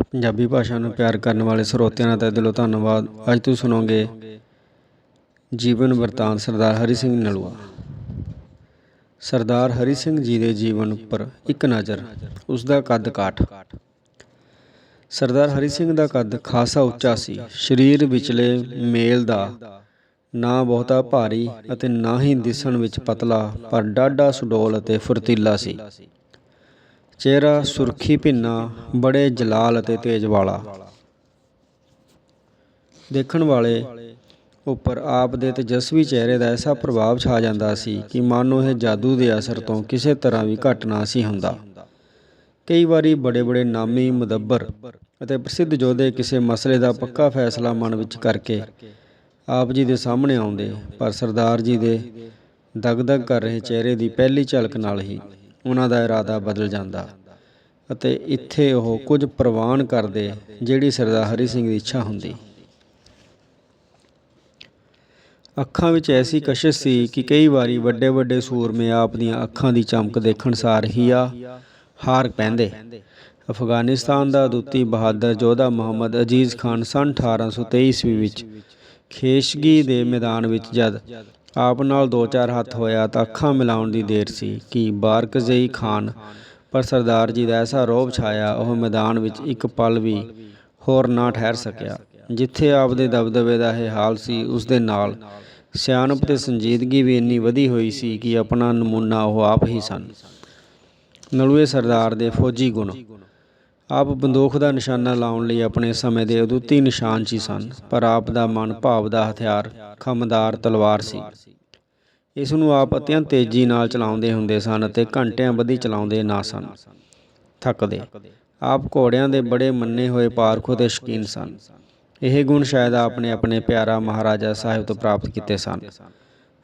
ਪੰਜਾਬੀ ਭਾਸ਼ਾ ਨੂੰ ਪਿਆਰ ਕਰਨ ਵਾਲੇ ਸਰੋਤਿਆਂ ਦਾ ਤਹਿ ਦਿਲੋਂ ਧੰਨਵਾਦ। ਅੱਜ ਤੁਸੀਂ ਸੁਣੋਗੇ ਜੀਵਨ ਵਰਤਾਂਤ ਸਰਦਾਰ ਹਰੀ ਸਿੰਘ ਨਲੂਆ। ਸਰਦਾਰ ਹਰੀ ਸਿੰਘ ਜੀ ਦੇ ਜੀਵਨ ਉੱਪਰ ਇੱਕ ਨਜ਼ਰ ਉਸ ਦਾ ਕੱਦ ਕਾਠ। ਸਰਦਾਰ ਹਰੀ ਸਿੰਘ ਦਾ ਕੱਦ ਖਾਸਾ ਉੱਚਾ ਸੀ। ਸਰੀਰ ਵਿਚਲੇ ਮੇਲ ਦਾ ਨਾ ਬਹੁਤਾ ਭਾਰੀ ਅਤੇ ਨਾ ਹੀ ਦਿਸਣ ਵਿੱਚ ਪਤਲਾ, ਪਰ ਡਾਢਾ ਸੁਡੋਲ ਅਤੇ ਫੁਰਤੀਲਾ ਸੀ। ਚਿਹਰਾ ਸੁਰਖੀ ਭਿੰਨਾ, ਬੜੇ ਜਲਾਲ ਅਤੇ ਤੇਜ ਵਾਲਾ। ਦੇਖਣ ਵਾਲੇ ਉੱਪਰ ਆਪ ਦੇ ਤੇਜਸਵੀ ਚਿਹਰੇ ਦਾ ਐਸਾ ਪ੍ਰਭਾਵ ਛਾ ਜਾਂਦਾ ਸੀ ਕਿ ਮਾਨੋ ਇਹ ਜਾਦੂ ਦੇ ਅਸਰ ਤੋਂ ਕਿਸੇ ਤਰ੍ਹਾਂ ਵੀ ਘੱਟ ਨਾ ਸੀ ਹੁੰਦਾ। ਕਈ ਵਾਰੀ ਬੜੇ ਬੜੇ ਨਾਮੀ ਮੁਦੱਬਰ ਅਤੇ ਪ੍ਰਸਿੱਧ ਯੋਧੇ ਕਿਸੇ ਮਸਲੇ ਦਾ ਪੱਕਾ ਫੈਸਲਾ ਮਨ ਵਿੱਚ ਕਰਕੇ ਆਪ ਜੀ ਦੇ ਸਾਹਮਣੇ ਆਉਂਦੇ, ਪਰ ਸਰਦਾਰ ਜੀ ਦੇ ਦਗਦਗ ਕਰ ਰਹੇ ਚਿਹਰੇ ਦੀ ਪਹਿਲੀ ਝਲਕ ਨਾਲ ਹੀ ਉਹਨਾਂ ਦਾ ਇਰਾਦਾ ਬਦਲ ਜਾਂਦਾ। ਅਤੇ ਇੱਥੇ ਉਹ ਕੁਝ ਪ੍ਰਵਾਨ ਕਰਦੇ, ਜਿਹੜੀ ਸਰਦਾਰ ਹਰੀ ਸਿੰਘ ਦੀ ਇੱਛਾ ਹੁੰਦੀ। ਅੱਖਾਂ ਵਿੱਚ ਐਸੀ ਕਸ਼ਿਸ਼ ਸੀ ਕਿ ਕਈ ਵਾਰੀ ਵੱਡੇ ਵੱਡੇ ਸੂਰਮੇ ਆਪ ਦੀਆਂ ਅੱਖਾਂ ਦੀ ਚਮਕ ਦੇਖਣ ਸਾਰ ਹੀ ਆ ਹਾਰ ਪੈਂਦੇ। ਅਫਗਾਨਿਸਤਾਨ ਦਾ ਦੁੱਤੀ ਬਹਾਦਰ ਜੋਧਾ ਮੁਹੰਮਦ ਅਜੀਜ਼ ਖਾਨ ਸਨ 1823 ਈਸਵੀ ਵਿੱਚ ਖੇਸ਼ਗੀ ਦੇ ਮੈਦਾਨ ਵਿੱਚ ਜਦ ਆਪ ਨਾਲ ਦੋ ਚਾਰ ਹੱਥ ਹੋਇਆ ਤਾਂ ਅੱਖਾਂ ਮਿਲਾਉਣ ਦੀ ਦੇਰ ਸੀ ਕਿ ਬਾਰਕਜ਼ਈ ਖਾਨ। ਪਰ ਸਰਦਾਰ ਜੀ ਦਾ ਐਸਾ ਰੋਬ ਛਾਇਆ ਉਹ ਮੈਦਾਨ ਵਿੱਚ ਇੱਕ ਪਲ ਵੀ ਹੋਰ ਨਾ ਠਹਿਰ ਸਕਿਆ। ਜਿੱਥੇ ਆਪ ਦੇ ਦਬਦਬੇ ਦਾ ਇਹ ਹਾਲ ਸੀ, ਉਸ ਦੇ ਨਾਲ ਸਿਆਣਪ ਤੇ ਸੰਜੀਦਗੀ ਵੀ ਇੰਨੀ ਵਧੀ ਹੋਈ ਸੀ ਕਿ ਆਪਣਾ ਨਮੂਨਾ ਉਹ ਆਪ ਹੀ ਸਨ। ਨਲੂਏ ਸਰਦਾਰ ਦੇ ਫੌਜੀ ਗੁਣ। ਆਪ ਬੰਦੂਕ ਦਾ ਨਿਸ਼ਾਨਾ ਲਾਉਣ ਲਈ ਆਪਣੇ ਸਮੇਂ ਦੇ ਅਦੁੱਤੀ ਨਿਸ਼ਾਨ 'ਚ ਹੀ ਸਨ, ਪਰ ਆਪ ਦਾ ਮਨ ਭਾਵ ਦਾ ਹਥਿਆਰ ਖਮਦਾਰ ਤਲਵਾਰ ਸੀ। ਇਸ ਨੂੰ ਆਪ ਅਤਿਅੰਤ ਤੇਜ਼ੀ ਨਾਲ ਚਲਾਉਂਦੇ ਹੁੰਦੇ ਸਨ ਅਤੇ ਘੰਟਿਆਂ ਬੱਧੀ ਚਲਾਉਂਦੇ ਨਾ ਸਨ। ਥੱਕਦੇ। ਆਪ ਘੋੜਿਆਂ ਦੇ ਬੜੇ ਮੰਨੇ ਹੋਏ ਪਾਰਖੋ ਤੇ ਸ਼ਕੀਨ ਸਨ। ਇਹ ਗੁਣ ਸ਼ਾਇਦ ਆਪ ਨੇ ਆਪਣੇ ਪਿਆਰਾ ਮਹਾਰਾਜਾ ਸਾਹਿਬ ਤੋਂ ਪ੍ਰਾਪਤ ਕੀਤੇ ਸਨ।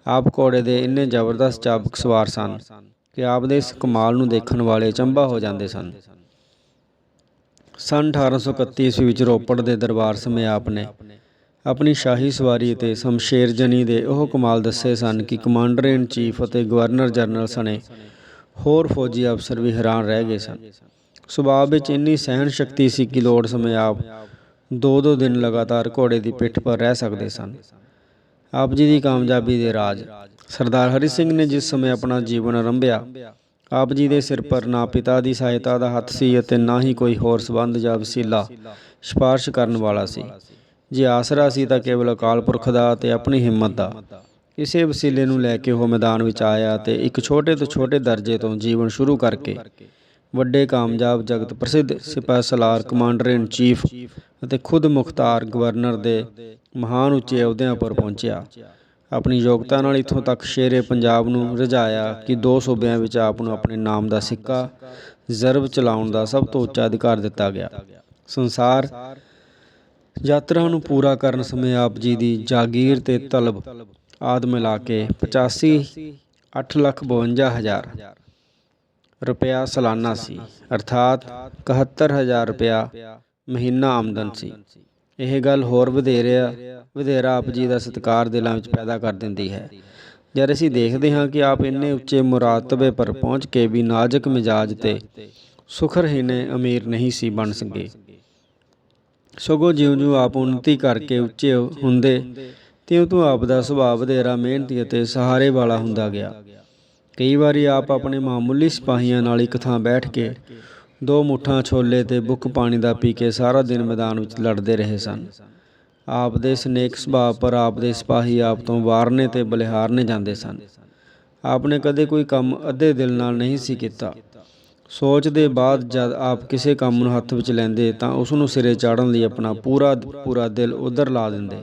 ਆਪ ਘੋੜੇ ਦੇ ਇੰਨੇ ਜ਼ਬਰਦਸਤ ਚਾਬਕ ਸਵਾਰ ਸਨ ਕਿ ਆਪ ਦੇ ਇਸ ਕਮਾਲ ਨੂੰ ਦੇਖਣ ਵਾਲੇ ਚੰਬਾ ਹੋ ਜਾਂਦੇ ਸਨ। ਸਨ 1831 ਈਸਵੀ ਵਿੱਚ ਰੋਪੜ ਦੇ ਦਰਬਾਰ ਸਮੇਂ ਆਪ ਨੇ ਆਪਣੀ ਸ਼ਾਹੀ ਸਵਾਰੀ ਤੇ ਸ਼ਮਸ਼ੇਰ ਜਨੀ ਦੇ ਉਹ ਕਮਾਲ ਦੱਸੇ ਸਨ ਕਿ ਕਮਾਂਡਰ ਇਨ ਚੀਫ ਅਤੇ ਗਵਰਨਰ ਜਨਰਲ ਸਣੇ ਹੋਰ ਫੌਜੀ ਅਫਸਰ ਵੀ ਹੈਰਾਨ ਰਹਿ ਗਏ ਸਨ। ਸੁਭਾਅ ਵਿੱਚ ਇੰਨੀ ਸਹਿਣ ਸ਼ਕਤੀ ਸੀ ਕਿ ਲੋੜ ਸਮੇਂ ਆਪ ਦੋ ਦੋ ਦਿਨ ਲਗਾਤਾਰ ਘੋੜੇ ਦੀ ਪਿੱਠ ਪਰ ਰਹਿ ਸਕਦੇ ਸਨ। ਆਪ ਜੀ ਦੀ ਕਾਮਯਾਬੀ ਦੇ ਰਾਜ ਸਰਦਾਰ ਹਰੀ ਸਿੰਘ ਨੇ ਜਿਸ ਸਮੇਂ ਆਪਣਾ ਜੀਵਨ ਆਰੰਭਿਆ ਆਪ ਜੀ ਦੇ ਸਿਰ ਪਰ ਨਾ ਪਿਤਾ ਦੀ ਸਹਾਇਤਾ ਦਾ ਹੱਥ ਸੀ ਅਤੇ ਨਾ ਹੀ ਕੋਈ ਹੋਰ ਸਬੰਧ ਜਾਂ ਵਸੀਲਾ ਸਿਫਾਰਿਸ਼ ਕਰਨ ਵਾਲਾ ਸੀ। ਜੇ ਆਸਰਾ ਸੀ ਤਾਂ ਕੇਵਲ ਅਕਾਲ ਪੁਰਖ ਦਾ ਤੇ ਆਪਣੀ ਹਿੰਮਤ ਦਾ। ਇਸੇ ਵਸੀਲੇ ਨੂੰ ਲੈ ਕੇ ਉਹ ਮੈਦਾਨ ਵਿੱਚ ਆਇਆ ਤੇ ਇੱਕ ਛੋਟੇ ਤੋਂ ਛੋਟੇ ਦਰਜੇ ਤੋਂ ਜੀਵਨ ਸ਼ੁਰੂ ਕਰਕੇ ਵੱਡੇ ਕਾਮਯਾਬ ਜਗਤ ਪ੍ਰਸਿੱਧ ਸਿਪਾਹ ਸਲਾਰ ਕਮਾਂਡਰ ਇਨ ਚੀਫ ਅਤੇ ਖੁਦ ਮੁਖਤਾਰ ਗਵਰਨਰ ਦੇ ਮਹਾਨ ਉੱਚੇ ਅਹੁਦਿਆਂ ਪਰ ਪਹੁੰਚਿਆ। ਆਪਣੀ ਯੋਗਤਾ ਨਾਲ ਇਥੋਂ ਤੱਕ ਸ਼ੇਰੇ ਪੰਜਾਬ ਨੂੰ ਰਜਾਇਆ ਕਿ ਦੋ ਸੂਬਿਆਂ ਵਿੱਚ ਆਪ ਨੂੰ ਆਪਣੇ ਨਾਮ ਦਾ ਸਿੱਕਾ ਜ਼ਰਬ ਚਲਾਉਣ ਦਾ ਸਭ ਤੋਂ ਉੱਚਾ ਅਧਿਕਾਰ ਦਿੱਤਾ ਗਿਆ। ਸੰਸਾਰ ਯਾਤਰਾ ਨੂੰ ਪੂਰਾ ਕਰਨ ਸਮੇਂ ਆਪ ਜੀ ਦੀ ਜਾਗੀਰ ਤੇ ਤਲਬ ਆਦ ਮਿਲਾ ਕੇ 85 8 ਲੱਖ 52 ਹਜ਼ਾਰ ਰੁਪਇਆ ਸਾਲਾਨਾ ਸੀ, ਅਰਥਾਤ 71000 ਰੁਪਇਆ ਮਹੀਨਾ ਆਮਦਨ ਸੀ। ਇਹ ਗੱਲ ਹੋਰ ਵਧੇਰੇ ਵਧੇਰਾ ਆਪ ਜੀ ਦਾ ਸਤਿਕਾਰ ਦਿਲਾਂ ਵਿੱਚ ਪੈਦਾ ਕਰ ਦਿੰਦੀ ਹੈ। ਜਦ ਅਸੀਂ ਦੇਖਦੇ ਹਾਂ ਕਿ ਆਪ ਇੰਨੇ ਉੱਚੇ ਮੁਰਾਤਬੇ ਪਰ ਪਹੁੰਚ ਕੇ ਵੀ ਨਾਜ਼ੁਕ ਮਿਜਾਜ ਤੇ ਸੁਖਰਹੀਨੇ ਅਮੀਰ ਨਹੀਂ ਸੀ ਬਣ ਸਕੇ। ਸਗੋਂ ਜਿਉਂ-ਜਿਉਂ ਆਪ ਉન્નਤੀ ਕਰਕੇ ਉੱਚੇ ਹੁੰਦੇ ਤਿਉਂ-ਤਿਉਂ ਆਪ ਦਾ ਸੁਭਾਅ ਵਧੇਰਾ ਮਿਹਨਤੀ ਅਤੇ ਸਹਾਰੇ ਵਾਲਾ ਹੁੰਦਾ ਗਿਆ। ਕਈ ਵਾਰੀ ਆਪ ਆਪਣੇ ਮਾਮੂਲੀ ਸਿਪਾਹੀਆਂ ਨਾਲ ਇੱਕ ਥਾਂ ਬੈਠ ਕੇ ਦੋ ਮੁੱਠਾਂ ਛੋਲੇ ਤੇ ਬੁੱਕ ਪਾਣੀ ਦਾ ਪੀ ਕੇ ਸਾਰਾ ਦਿਨ ਮੈਦਾਨ ਵਿੱਚ ਲੜਦੇ ਰਹੇ ਸਨ। ਆਪ ਦੇ ਸਨੇਕ ਸੁਭਾਅ ਪਰ ਆਪ ਦੇ ਸਿਪਾਹੀ ਆਪ ਤੋਂ ਵਾਰਨੇ ਤੇ ਬਲਿਹਾਰਨੇ ਜਾਂਦੇ ਸਨ। ਆਪ ਨੇ ਕਦੇ ਕੋਈ ਕੰਮ ਅੱਧੇ ਦਿਲ ਨਾਲ ਨਹੀਂ ਸੀ ਕੀਤਾ। ਸੋਚ ਦੇ ਬਾਅਦ ਜਦ ਆਪ ਕਿਸੇ ਕੰਮ ਨੂੰ ਹੱਥ ਵਿੱਚ ਲੈਂਦੇ ਤਾਂ ਉਸ ਨੂੰ ਸਿਰੇ ਚਾੜਨ ਲਈ ਆਪਣਾ ਪੂਰਾ ਪੂਰਾ ਦਿਲ ਉਧਰ ਲਾ ਦਿੰਦੇ।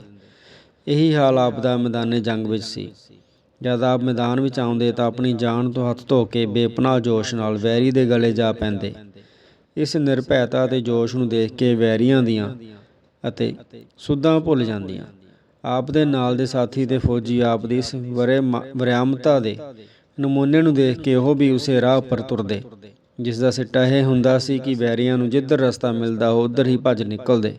ਇਹੀ ਹਾਲ ਆਪ ਦਾ ਮੈਦਾਨੇ ਜੰਗ ਵਿੱਚ ਸੀ। ਜਦ ਆਪ ਮੈਦਾਨ ਵਿੱਚ ਆਉਂਦੇ ਤਾਂ ਆਪਣੀ ਜਾਨ ਤੋਂ ਹੱਥ ਧੋ ਕੇ ਬੇਪਨਾਹ ਜੋਸ਼ ਨਾਲ ਵੈਰੀ ਦੇ ਗਲੇ ਜਾ ਪੈਂਦੇ। ਇਸ ਨਿਰਭੈਤਾ ਤੇ ਜੋਸ਼ ਨੂੰ ਦੇਖ ਕੇ ਵੈਰੀਆਂ ਦੀਆਂ ਅਤੇ ਸੁੱਧਾਂ ਭੁੱਲ ਜਾਂਦੀਆਂ। ਆਪ ਦੇ ਨਾਲ ਦੇ ਸਾਥੀ ਤੇ ਫੌਜੀ ਆਪ ਦੀ ਇਸ ਵਰੇ ਵਿਰਿਆਮਤਾ ਦੇ ਨਮੂਨੇ ਨੂੰ ਦੇਖ ਕੇ ਉਹ ਵੀ ਉਸੇ ਰਾਹ ਉੱਪਰ ਤੁਰਦੇ, ਜਿਸ ਦਾ ਸਿੱਟਾ ਇਹ ਹੁੰਦਾ ਸੀ ਕਿ ਵੈਰੀਆਂ ਨੂੰ ਜਿੱਧਰ ਰਸਤਾ ਮਿਲਦਾ ਉਹ ਉਧਰ ਹੀ ਭੱਜ ਨਿਕਲਦੇ।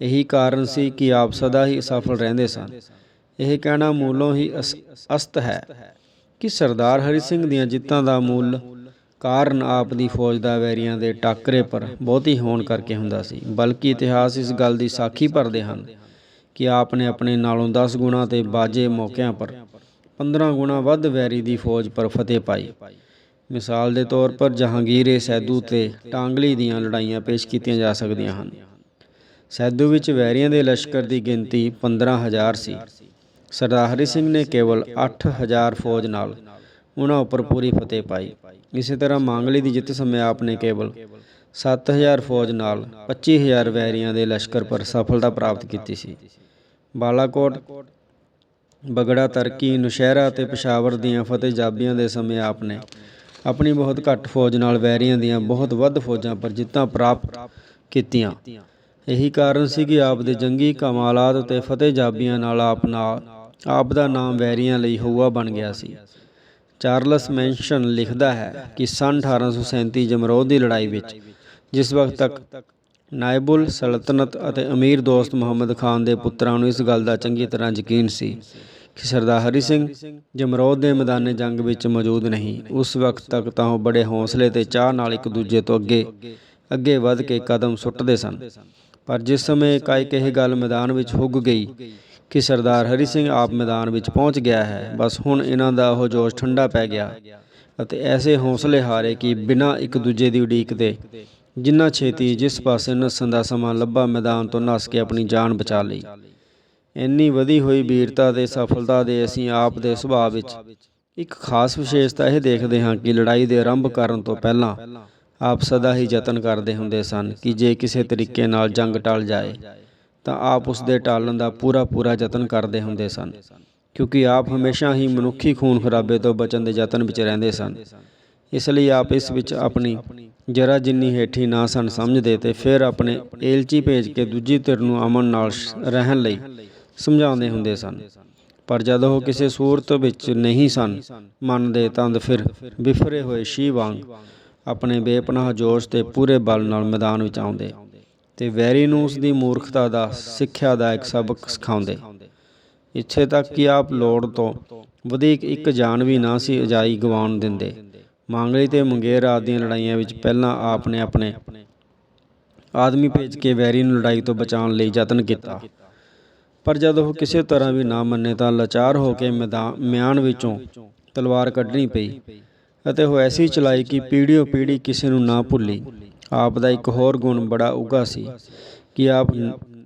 ਇਹੀ ਕਾਰਨ ਸੀ ਕਿ ਆਪ ਸਦਾ ਹੀ ਸਫਲ ਰਹਿੰਦੇ ਸਨ। ਇਹ ਕਹਿਣਾ ਮੂਲੋਂ ਹੀ ਅਸ- ਅਸਤ ਹੈ ਕਿ ਸਰਦਾਰ ਹਰੀ ਸਿੰਘ ਦੀਆਂ ਜਿੱਤਾਂ ਦਾ ਮੁੱਲ ਕਾਰਨ ਆਪ ਦੀ ਫੌਜ ਦਾ ਵੈਰੀਆਂ ਦੇ ਟਾਕਰੇ ਪਰ ਬਹੁਤੀ ਹੋਣ ਕਰਕੇ ਹੁੰਦਾ ਸੀ। ਬਲਕਿ ਇਤਿਹਾਸ ਇਸ ਗੱਲ ਦੀ ਸਾਖੀ ਭਰਦੇ ਹਨ ਕਿ ਆਪ ਨੇ ਆਪਣੇ ਨਾਲੋਂ 10 ਗੁਣਾ ਤੇ ਬਾਜੇ ਮੌਕਿਆਂ ਪਰ 15 ਗੁਣਾ ਵੱਧ ਵੈਰੀ ਦੀ ਫੌਜ ਪਰ ਫਤਿਹ ਪਾਈ। ਮਿਸਾਲ ਦੇ ਤੌਰ ਪਰ ਜਹਾਂਗੀਰ ਸੈਦੂ ਤੇ ਟਾਂਗਲੀ ਦੀਆਂ ਲੜਾਈਆਂ ਪੇਸ਼ ਕੀਤੀਆਂ ਜਾ ਸਕਦੀਆਂ ਹਨ। ਸੈਦੂ ਵਿੱਚ ਵੈਰੀਆਂ ਦੇ ਲਸ਼ਕਰ ਦੀ ਗਿਣਤੀ 15000 ਸੀ। ਸਰਦਾਰ ਹਰੀ ਸਿੰਘ ਨੇ ਕੇਵਲ 8000 ਫੌਜ ਨਾਲ ਉਹਨਾਂ ਉੱਪਰ ਪੂਰੀ ਫਤਿਹ ਪਾਈ। ਇਸੇ ਤਰ੍ਹਾਂ ਮਾਂਗਲੀ ਦੀ ਜਿੱਤ ਸਮੇਂ ਆਪ ਨੇ ਕੇਵਲ 7000 ਫੌਜ ਨਾਲ 25000 ਵੈਰੀਆਂ ਦੇ ਲਸ਼ਕਰ ਪਰ ਸਫਲਤਾ ਪ੍ਰਾਪਤ ਕੀਤੀ ਸੀ। ਬਾਲਾਕੋਟ, ਬਗੜਾ, ਤਰਕੀ, ਨੁਸ਼ਹਿਰਾ ਅਤੇ ਪਸ਼ਾਵਰ ਦੀਆਂ ਫਤਿਹ ਜਾਬੀਆਂ ਦੇ ਸਮੇਂ ਆਪ ਨੇ ਆਪਣੀ ਬਹੁਤ ਘੱਟ ਫੌਜ ਨਾਲ ਵੈਰੀਆਂ ਦੀਆਂ ਬਹੁਤ ਵੱਧ ਫੌਜਾਂ ਪਰ ਜਿੱਤਾਂ ਪ੍ਰਾਪਤ ਕੀਤੀਆਂ। ਇਹੀ ਕਾਰਨ ਸੀ ਕਿ ਆਪ ਦੇ ਜੰਗੀ ਕਮਾਲਾਤ ਅਤੇ ਫਤਿਹ ਜਾਬੀਆਂ ਨਾਲ ਆਪ ਨਾਲ ਆਪ ਦਾ ਨਾਮ ਵੈਰੀਆਂ ਲਈ ਹਊਆ ਬਣ ਗਿਆ ਸੀ। ਚਾਰਲਸ ਮੈਂਸ਼ਨ ਲਿਖਦਾ ਹੈ ਕਿ ਸਨ 1837 ਜਮਰੋਦ ਦੀ ਲੜਾਈ ਵਿੱਚ, ਜਿਸ ਵਕਤ ਤੱਕ ਨਾਇਬੁਲ ਸਲਤਨਤ ਅਤੇ ਅਮੀਰ ਦੋਸਤ ਮੁਹੰਮਦ ਖਾਨ ਦੇ ਪੁੱਤਰਾਂ ਨੂੰ ਇਸ ਗੱਲ ਦਾ ਚੰਗੀ ਤਰ੍ਹਾਂ ਯਕੀਨ ਸੀ ਕਿ ਸਰਦਾਰ ਹਰੀ ਸਿੰਘ ਜਮਰੌਦ ਦੇ ਮੈਦਾਨੇ ਜੰਗ ਵਿੱਚ ਮੌਜੂਦ ਨਹੀਂ, ਉਸ ਵਕਤ ਤੱਕ ਤਾਂ ਉਹ ਬੜੇ ਹੌਸਲੇ ਤੇ ਚਾਹ ਨਾਲ ਇੱਕ ਦੂਜੇ ਤੋਂ ਅੱਗੇ ਅੱਗੇ ਵੱਧ ਕੇ ਕਦਮ ਸੁੱਟਦੇ ਸਨ। ਪਰ ਜਿਸ ਸਮੇਂ ਇਕਾਇਕ ਇਹ ਗੱਲ ਮੈਦਾਨ ਵਿੱਚ ਹੁੱਗ ਗਈ ਕਿ ਸਰਦਾਰ ਹਰੀ ਸਿੰਘ ਆਪ ਮੈਦਾਨ ਵਿੱਚ ਪਹੁੰਚ ਗਿਆ ਹੈ। ਬਸ ਹੁਣ ਇਹਨਾਂ ਦਾ ਉਹ ਜੋਸ਼ ਠੰਡਾ ਪੈ ਗਿਆ ਅਤੇ ਐਸੇ ਹੌਸਲੇ ਹਾਰੇ ਕਿ ਬਿਨਾਂ ਇੱਕ ਦੂਜੇ ਦੀ ਉਡੀਕ ਦੇ ਜਿੰਨਾ ਛੇਤੀ ਜਿਸ ਪਾਸੇ ਨੱਸਣ ਦਾ ਸਮਾਂ ਲੱਭਾ, ਮੈਦਾਨ ਤੋਂ ਨੱਸ ਕੇ ਆਪਣੀ ਜਾਨ ਬਚਾ ਲਈ। ਇੰਨੀ ਵਧੀ ਹੋਈ ਵੀਰਤਾ ਤੇ ਸਫਲਤਾ ਦੇ ਅਸੀਂ ਆਪ ਦੇ ਸੁਭਾਅ ਵਿੱਚ ਇੱਕ ਖਾਸ ਵਿਸ਼ੇਸ਼ਤਾ ਇਹ ਦੇਖਦੇ ਹਾਂ ਕਿ ਲੜਾਈ ਦੇ ਆਰੰਭ ਕਰਨ ਤੋਂ ਪਹਿਲਾਂ ਆਪ ਸਦਾ ਹੀ ਯਤਨ ਕਰਦੇ ਹੁੰਦੇ ਸਨ ਕਿ ਜੇ ਕਿਸੇ ਤਰੀਕੇ ਨਾਲ ਜੰਗ ਟਲ ਜਾਏ ਤਾਂ ਆਪ ਉਸ ਦੇ ਟਾਲਣ ਦਾ ਪੂਰਾ ਪੂਰਾ ਯਤਨ ਕਰਦੇ ਹੁੰਦੇ ਸਨ, ਕਿਉਂਕਿ ਆਪ ਹਮੇਸ਼ਾ ਹੀ ਮਨੁੱਖੀ ਖੂਨ ਖਰਾਬੇ ਤੋਂ ਬਚਣ ਦੇ ਯਤਨ ਵਿੱਚ ਰਹਿੰਦੇ ਸਨ। ਇਸ ਲਈ ਆਪ ਇਸ ਵਿੱਚ ਆਪਣੀ ਜਰਾ ਜਿੰਨੀ ਹੇਠੀ ਨਾ ਸਨ ਸਮਝਦੇ ਤੇ ਫਿਰ ਆਪਣੇ ਏਲਚੀ ਭੇਜ ਕੇ ਦੂਜੀ ਧਿਰ ਨੂੰ ਅਮਨ ਨਾਲ ਰਹਿਣ ਲਈ ਸਮਝਾਉਂਦੇ ਹੁੰਦੇ ਸਨ। ਪਰ ਜਦ ਉਹ ਕਿਸੇ ਸੂਰਤ ਵਿੱਚ ਨਹੀਂ ਸਨ ਮੰਨਦੇ ਤਾਂ ਫਿਰ ਵਿਫਰੇ ਹੋਏ ਸ਼ੀ ਵਾਂਗ ਆਪਣੇ ਬੇਪਨਾਹ ਜੋਸ਼ ਤੇ ਪੂਰੇ ਬਲ ਨਾਲ ਮੈਦਾਨ ਵਿੱਚ ਆਉਂਦੇ। ਤੇ ਵੈਰੀ ਨੂੰ ਉਸ ਦੀ ਮੂਰਖਤਾ ਦਾ, ਸਿੱਖਿਆ ਦਾ ਸਬਕ ਸਿਖਾਉਂਦੇ। ਇੱਥੇ ਤੱਕ ਕਿ ਆਪ ਲੋੜ ਤੋਂ ਵਧੇਕ ਇੱਕ ਜਾਨ ਵੀ ਨਾ ਸੀ ਅਜਾਈ ਗਵਾਉਣ ਦਿੰਦੇ। ਮਾਂਗਲੀ ਤੇ ਮੰਗੇਰ ਆਦਿ ਦੀਆਂ ਲੜਾਈਆਂ ਵਿੱਚ ਪਹਿਲਾਂ ਆਪ ਨੇ ਆਪਣੇ ਆਦਮੀ ਭੇਜ ਕੇ ਵੈਰੀ ਨੂੰ ਲੜਾਈ ਤੋਂ ਬਚਾਉਣ ਲਈ ਯਤਨ ਕੀਤਾ। ਪਰ ਜਦ ਉਹ ਕਿਸੇ ਤਰ੍ਹਾਂ ਵੀ ਨਾ ਮੰਨੇ ਤਾਂ ਲਾਚਾਰ ਹੋ ਕੇ ਮੈਦਾਨ, ਮਿਆਨ ਵਿੱਚੋਂ ਤਲਵਾਰ ਕੱਢਣੀ ਪਈ ਅਤੇ ਉਹ ਐਸੀ ਚਲਾਈ ਕਿ ਪੀੜ੍ਹੀਓ ਪੀੜ੍ਹੀ ਕਿਸੇ ਨੂੰ ਨਾ ਭੁੱਲੀ। ਆਪ ਦਾ ਇੱਕ ਹੋਰ ਗੁਣ ਬੜਾ ਉਗਾ ਸੀ ਕਿ ਆਪ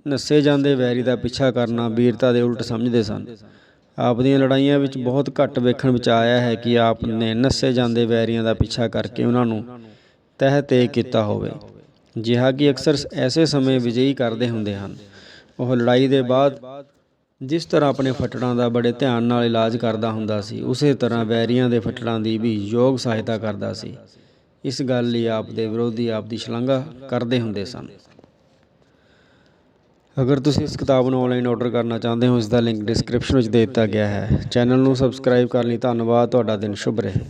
ਨੱਸੇ ਜਾਂਦੇ ਵੈਰੀ ਦਾ ਪਿੱਛਾ ਕਰਨਾ ਵੀਰਤਾ ਦੇ ਉਲਟ ਸਮਝਦੇ ਸਨ। ਆਪ ਦੀਆਂ ਲੜਾਈਆਂ ਵਿੱਚ ਬਹੁਤ ਘੱਟ ਵੇਖਣ ਵਿੱਚ ਆਇਆ ਹੈ ਕਿ ਆਪ ਨੇ ਨੱਸੇ ਜਾਂਦੇ ਵੈਰੀਆਂ ਦਾ ਪਿੱਛਾ ਕਰਕੇ ਉਹਨਾਂ ਨੂੰ ਤਹਿ ਤੇ ਕੀਤਾ ਹੋਵੇ। ਜਿਹਾ ਕਿ ਅਕਸਰ ਐਸੇ ਸਮੇਂ ਵਿਜੇਈ ਕਰਦੇ ਹੁੰਦੇ ਹਨ। ਉਹ ਲੜਾਈ ਦੇ ਬਾਅਦ ਜਿਸ ਤਰ੍ਹਾਂ ਆਪਣੇ ਫਟੜਾਂ ਦਾ ਬੜੇ ਧਿਆਨ ਨਾਲ ਇਲਾਜ ਕਰਦਾ ਹੁੰਦਾ ਸੀ, ਉਸੇ ਤਰ੍ਹਾਂ ਵੈਰੀਆਂ ਦੇ ਫਟੜਾਂ ਦੀ ਵੀ ਯੋਗ ਸਹਾਇਤਾ ਕਰਦਾ ਸੀ। ਇਸ ਗੱਲ ਲਈ ਆਪ ਦੇ ਵਿਰੋਧੀ ਆਪ ਦੀ ਸ਼ਲਾਘਾ ਕਰਦੇ ਹੁੰਦੇ ਸਨ। ਅਗਰ ਤੁਸੀਂ ਇਸ ਕਿਤਾਬ ਨੂੰ ਆਨਲਾਈਨ ਆਰਡਰ ਕਰਨਾ ਚਾਹੁੰਦੇ ਹੋ, ਇਸ ਦਾ ਲਿੰਕ ਡਿਸਕ੍ਰਿਪਸ਼ਨ ਵਿੱਚ ਦੇ ਦਿੱਤਾ ਗਿਆ ਹੈ। ਚੈਨਲ ਨੂੰ ਸਬਸਕ੍ਰਾਈਬ ਕਰਨ ਲਈ ਧੰਨਵਾਦ। ਤੁਹਾਡਾ ਦਿਨ ਸ਼ੁਭ ਰਹੇ।